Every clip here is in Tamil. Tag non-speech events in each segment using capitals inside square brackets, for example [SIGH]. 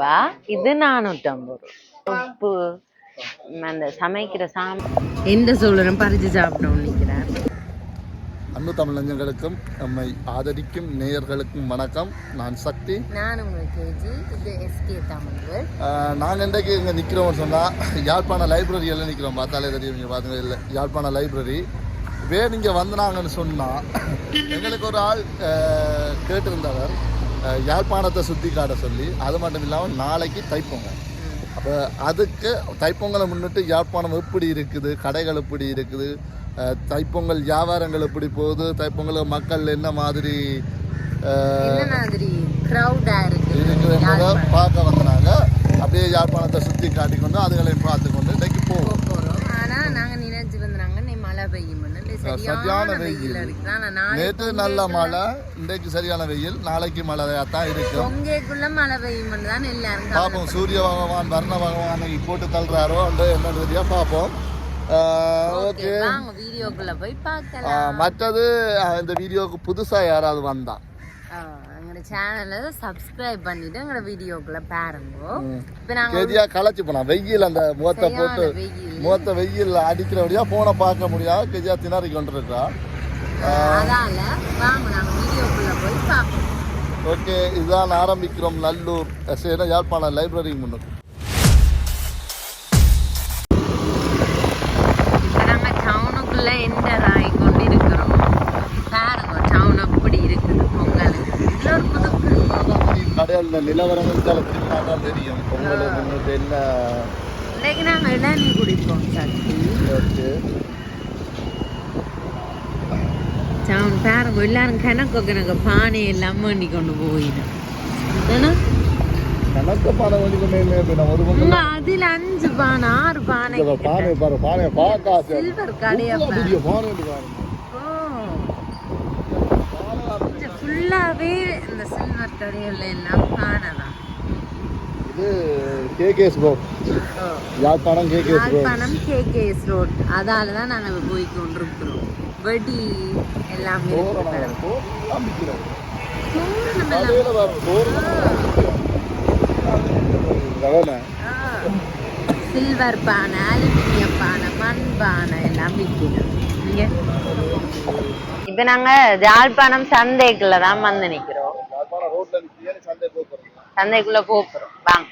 ரூபா இது நானூற்றம்பது ரூபா. உப்பு அந்த சமைக்கிற சாம். எந்த சூழலும் பறிச்சு சாப்பிடணும் நிற்கிறேன் அன்பு தமிழஞ்சங்களுக்கும் நம்மை ஆதரிக்கும் நேயர்களுக்கும் வணக்கம். நான் சக்தி. நான் நாங்க இன்றைக்கு இங்கே நிற்கிறோம்னு சொன்னால் யாழ்ப்பாண லைப்ரரியில் நிற்கிறோம் பார்த்தாலே தெரியும் இங்கே பார்த்துங்க இல்லை. யாழ்ப்பாண லைப்ரரி. வேறு இங்கே வந்தாங்கன்னு சொன்னால் எங்களுக்கு ஒரு ஆள் கேட்டிருந்தவர் யாழ்ப்பாணத்தை சுற்றி காட்ட சொல்லி அது மட்டும் இல்லாமல் நாளைக்கு தைப்பொங்கல். அப்போ அதுக்கு தைப்பொங்கலை முன்னிட்டு யாழ்ப்பாணம் எப்படி இருக்குது கடைகள் எப்படி இருக்குது தைப்பொங்கல் வியாபாரங்கள் எப்படி போகுது தைப்பொங்கல் மக்கள் என்ன மாதிரி இருக்குது? என்பதை பார்க்க வந்தாங்க அப்படியே யாழ்ப்பாணத்தை சுற்றி காட்டிக்கொண்டு அதுகளை பார்த்துக்கொண்டு இன்னைக்கு போவோம் போகிறோம் ஆனால் நாங்கள் நினைச்சு வந்தாங்க நீ மழை பெய்யும்னு சரியான வெயில். நேற்று நல்ல மழை இன்றைக்கு சரியான வெயில் நாளைக்கு மழையாக தான் இருக்கும். பார்ப்போம் சூரிய பகவான் வர்ண பகவானை போட்டு தள்ளுறாரோ அந்த என்ன தெரியா பார்ப்போம் ஓகே மற்றது இந்த வீடியோவுக்கு புதுசாக யாராவது வந்தா. எங்களோட சேனலை சப்ஸ்கிரைப் பண்ணிட்டு எங்களோட வீடியோக்குள்ள பாருங்க. இப்போ நாங்கள் கேதியா களைச்சு போனா? வெயில் அந்த முகத்தை போட்டு முகத்தை வெயில் அடிக்கிறபடியா போனை பார்க்க முடியாது. கேதியா திணறி கொண்டிருக்கா. அதால வாங்க நாங்கள் வீடியோக்குள்ள போய் பார்ப்போம். ஓகே இதுதான் ஆரம்பிக்கிறோம் நல்லூர் யாழ்ப்பாணம் லைப்ரரி முன்னுக்கு. புது கடையில் நிலவரங்கள் தான் தெரியும். பொங்கல் முன்னுக்கு என்ன இன்னைக்கு நாங்கள் இளநீ குடிப்போம் சக்தி ஓகே. டவுன் பாருங்க எல்லாரும் கணக்கு கணக்கு பானை எல்லாம் வேண்டி கொண்டு போயிடும். ஏன்னா கணக்கு பானை வண்டி கொண்டு என்ன ஒரு உங்க பொங்கல் அதில் அஞ்சு பானை ஆறு பானை இந்த பானை பாரு பானை சில்வர் கடையா பானை பாருங்க. ஃபுல்லாவே இந்த சில்வர் கடையில எல்லாம் பானை தான் இது KKS road Yazhpanam KKS road Yazhpanam KKS road அதால தான் நாங்கள் போய் கொண்டிருக்கிறோம். வெடி எல்லாமே விற்கிறோம். சில்வர் பானை அலுமினியம் பானை மண் பானை எல்லாம் விற்கணும் இங்க இப்போ நாங்கள் ஜாழ்ப்பாணம் சந்தைக்குள்ள தான் வந்து நிற்கிறோம் சந்தைக்குள்ள போகிறோம் வாங்க.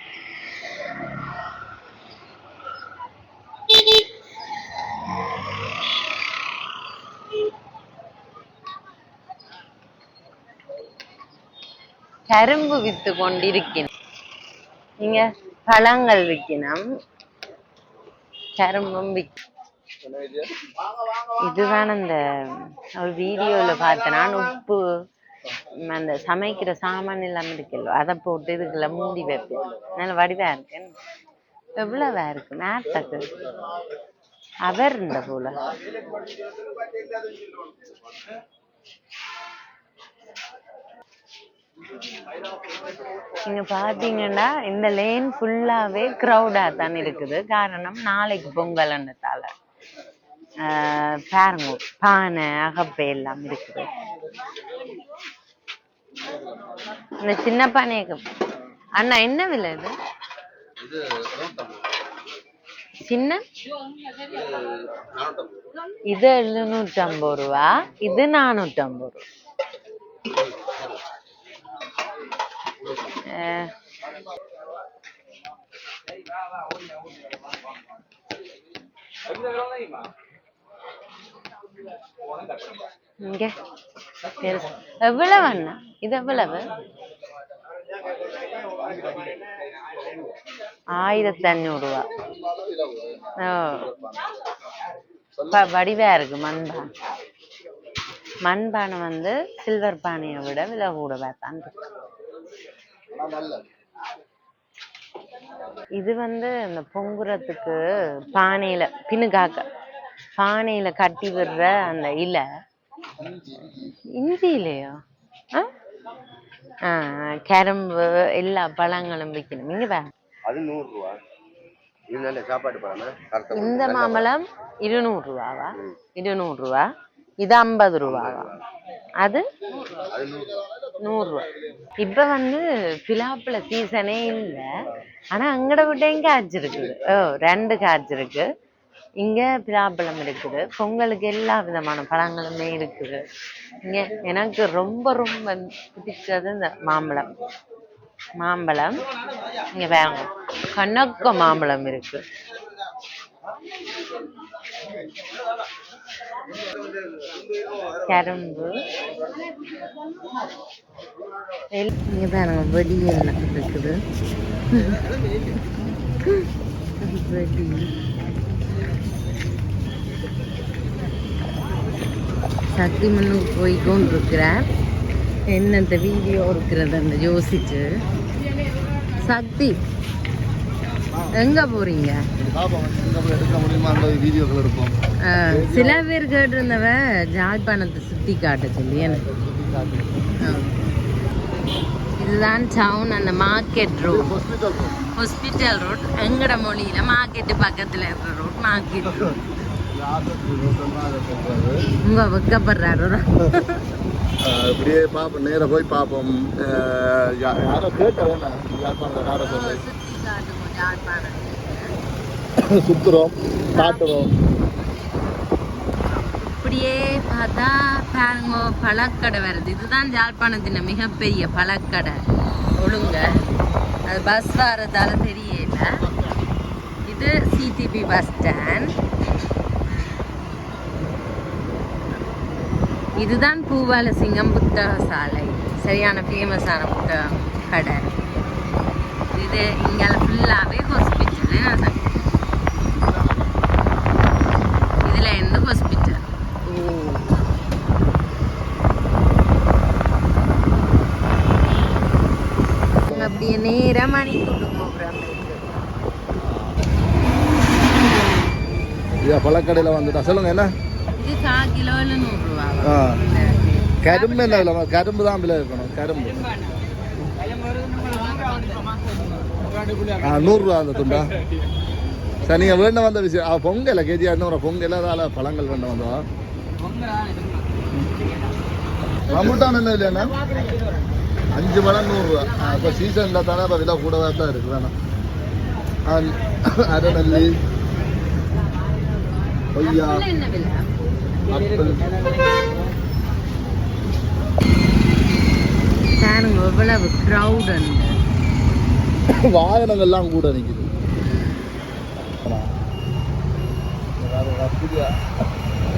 கரும்பு வித்து கொண்டிருக்கணும் நீங்க பழங்கள் விற்கணும் கரும்பும் விற்க இதுதான் அந்த ஒரு வீடியோல பார்த்தேன். நான் உப்பு அந்த சமைக்கிற சாமான் எல்லாம் இருக்குல்ல அதை போட்டு இதுக்குள்ள மூடி வைப்பேன். நல்ல வடிவா இருக்கு எவ்வளவா இருக்கு? நேரத்துக்கு அவர் இருந்த போல. நீங்க பாத்தீங்கன்னா இந்த லேன் ஃபுல்லாவே க்ரௌடா தான் இருக்குது. காரணம் நாளைக்கு பொங்கல்ன்றதால ஆஹ் பாருங்க பானை அகப்பை எல்லாம் இருக்குது இந்த சின்ன பானைக்கு அண்ணா என்ன விலை இது சின்ன இது எழுநூற்றி ஐம்பது ரூபா இது நானூற்றி ஐம்பது ரூபா ஆஹ் இங்க. பெருசு எவ்வளவு அண்ணா? இது எவ்வளவு? ஆயிரத்தி அஞ்சூறு ரூபா ஓ. வடிவா இருக்கு மண்பானை. மண்பானை வந்து சில்வர் பானையை விட விலை கூடவா தான் இருக்கு. இது வந்து இந்த பொங்குறதுக்கு பானையில பின்னுக்காக்க பானையில கட்டி விடுற அந்த இலை. இஞ்சியிலையோ ஆ? ஆ கரும்பு எல்லா பழங்களும் விற்கணும் இங்க பாரு. அது நூறு ரூபா. இந்த மாம்பழம் இருநூறு ரூபாவா? இருநூறு ரூபா. இது ஐம்பது ரூபாவா அது? நூறு ரூபா. நூறுரூவா இப்போ வந்து பிலாப்பில் சீசனே இல்லை. ஆனால் அங்கட விட்டையும் காய்ச்சி இருக்குது ஓ ரெண்டு காய்ச்சி இருக்கு இங்கே பிலாப்பழம் இருக்குது. பொங்கலுக்கு எல்லா விதமான பழங்களுமே இருக்குது. இங்கே எனக்கு ரொம்ப ரொம்ப பிடிச்சது இந்த மாம்பழம். மாம்பழம். இங்கே வேங்க கணக்க மாம்பழம் இருக்கு. கரும்பு. இங்கே இங்க பாருங்க. வெடி இருக்குது. [LAUGHS] வெடி சக்தி மண்ணுக்கு போய் கொண்டிருக்கிறார் என்ன இந்த வீடியோ இருக்கிறது அந்த யோசிச்சு. சக்தி எங்க போறீங்க? சில பேர் கேட்டிருந்தவ ஜாழ்ப்பாணத்தை சுத்தி காட்ட சொல்லி எனக்கு. இதுதான் டவுன் அந்த market road hospital hospital road எங்கட மொழியில மார்க்கெட்டு பக்கத்துல இருக்கிற ரோட் மார்க்கெட் ரோட் உங்க வெக்கப்படுறாரு இப்படியே பார்ப்போம் நேராக போய் பார்ப்போம் யாரோ கேட்டேன் யாழ்ப்பாணத்தில் யாரோ சொல்லி. சுத்தி காட்டுவோம் ஜாழ்ப்பாணத்துக்கு சுற்றுறோம் காட்டுறோம். இப்படியே பார்த்தா பாருங்க பழக்கடை வருது. இதுதான் ஜாழ்ப்பாணத்தின் மிகப்பெரிய பழக்கடை. ஒழுங்க. அது பஸ் வரதால தெரியல. இது சிடிபி பஸ் ஸ்டாண்ட் இதுதான் பூவாலசிங்கம் புத்தக சாலை. சரியான ஃபேமஸான புத்தக கடை. இது இங்கே ஃபுல்லாகவே ஹாஸ்பிட்டல் இதில் எந்த ஹாஸ்பிட்டல் அப்படியே நேராக மணி போகிறோம் ஐயா பழக்கடையில் வந்துட்டா. சொல்லுங்க என்ன? இது கா கிலோவில் நூறுரூவா ஆ. கரும்பு என்ன விலை கரும்பு தான் விலை இருக்கணும் கரும்பு. ஆ நூறுரூவா அந்த துண்டா? சரி நீங்கள் வேண்ட வந்த விஷயம் ஆ பொங்கல் கேஜி இரநூறு பொங்கல் அதால் பழங்கள் வேண்ட வந்தோம் ரம்புட்டான் என்ன இல்லையாண்ணா அஞ்சு பழம் நூறுரூவா. இப்போ சீசனில் தானே இப்போ விலை கூடவே தான் இருக்கு வேணாம். அரைநெல்லி கொய்யா. பாருங்க எவ்வளவு க்ரௌட் வாகனங்கள்லாம் கூட நிற்குது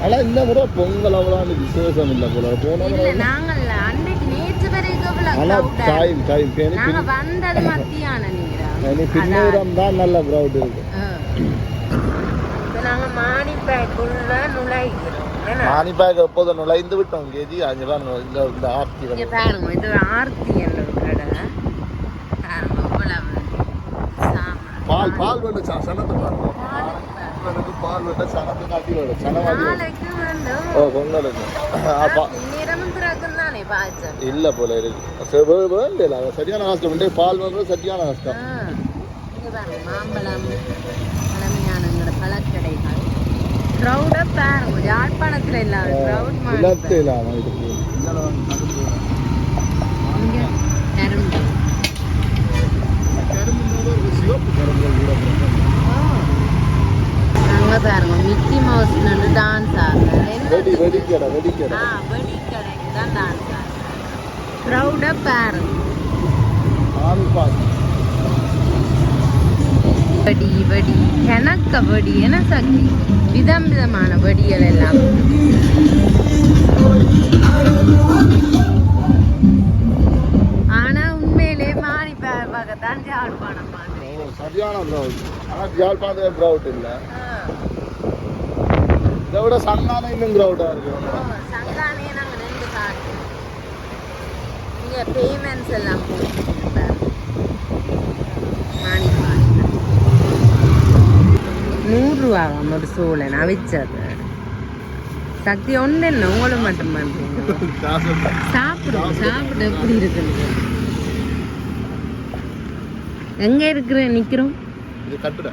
ஆனால் இந்த முறை பொங்கல் அவ்வளோ விசேஷம் இல்லை போல. போன நாங்கள் அன்றைக்கு நேற்று வரைக்கும் டைம் டைம் நாங்க வந்தது மத்தியான நேரம் பின்னேரம் தான் நல்ல க்ரௌட் இருக்கு. நாங்க மானிப்பேக்குள்ள நுழைகிறோம். என்ன? மானிப்பாக எப்போதும் நுழைந்து விட்டோம் கேஜி அஞ்சு பாருங்க இந்த இந்த ஆர்த்தி இங்க வந்து. பாருங்க இது ஒரு ஆர்த்தி என்ற ஒரு கடை. பால் பால் வேண்டு சனத்தை பாருங்க பால் வேண்ட சனத்தை காட்டி வேணும் வேணும். வந்து ஓ பொங்கலுக்கு இல்ல போல இருக்கு சரி, வே- வேண்டியல அது சரியான கஷ்டம் உண்டே பால் வந்து சரியான கஷ்டம் மாம்பழம் க்ரௌட பாருங்க யாழ்ப்பாணத்துல இல்லாத க்ரௌட் இல்லாத இல்லாம கூட அங்க பாருங்க மிக்கி மவுஸ் நின்று டான்ஸ் ஆடுறாரு வெடி ஆ தான் டான்ஸ் ஆடுறாரு க்ரௌட பாருங்க ஆமி பால் வெடி வெடி. கணக்க வெடி என சக்தி. விதம் விதமான வெடிகள் எல்லாம் ஆனா உண்மையிலே மாறி பார்க்கத்தான் யாழ்ப்பாணம் மாதிரி. சரியான ப்ரௌட் ஆனால் ஜாழ்ப்பாணத்தில் ப்ரௌட் இல்லை. இதை விட சங்கான இன்னும் க்ரௌடாக இருக்கு. சங்கானே நாங்க நின்று காட்டு. இங்க பேமெண்ட்ஸ் எல்லாம் போட்டுருப்பாரு மாணி நூறுரூவாவாம் ஒரு சோழன் அவிச்சது சக்தி ஒன்று என்ன உங்களும் மட்டும் பண்றீங்க சாப்பிடுங்க. சாப்பிட்டு எப்படி இருக்குது எங்க இருக்கிற நிக்கிறோம்? கட்டுடா.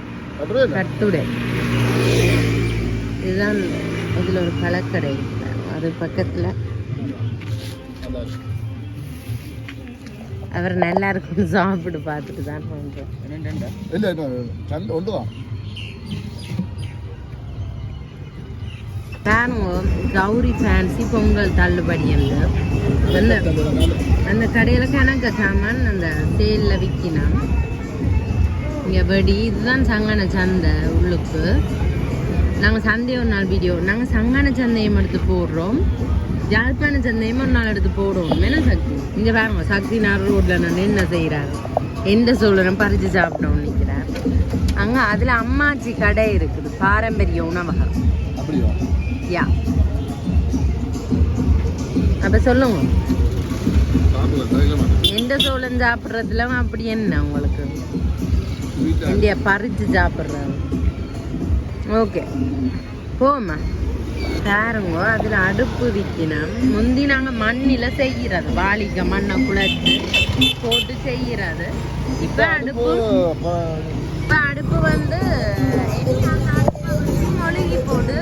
இதுதான் இதுல ஒரு பழக்கடை. அது பக்கத்துல. அவர் நல்லா இருக்குன்னு சாப்பிட்டு பார்த்துட்டு தான் பண்றோம் இல்லை கௌரி ஃபேன்சி பொங்கல் தள்ளுபடி அந்த அந்த அந்த கடையில் கணக்க சாமான் அந்த சேலில் விற்கினான் இங்கே வெடி இதுதான் சங்கன சந்தை உள்ளுக்கு. நாங்கள் சந்தை ஒரு நாள் வீடியோ நாங்கள் சங்கன சந்தையும் எடுத்து போடுறோம். யாழ்ப்பாண சந்தையும் ஒரு நாள் எடுத்து போடுவோம். என்ன சக்தி? இங்கே பாருங்க சக்தி நார் ரோட்டில் நான் என்ன செய்கிறாரு எந்த சூழலும் பறித்து சாப்பிடவும் நிற்கிறார் அங்கே அதில் அம்மாச்சி கடை இருக்குது பாரம்பரிய உணவகம். அப்படியா? யா அப்போ சொல்லுங்க. எந்த சோளம் சாப்பிட்றதுல அப்படி என்ன உங்களுக்கு? இந்தியா பறிச்சு சாப்பிட்றது. ஓகே போமா பாருங்க அதில் அடுப்பு விற்கினோம் முந்தி நாங்கள் மண்ணில் செய்கிறது வாளிக்க மண்ணை குழச்சி போட்டு செய்கிறது இப்போ அடுப்பு இப்போ அடுப்பு வந்து ஒழுகி போட்டு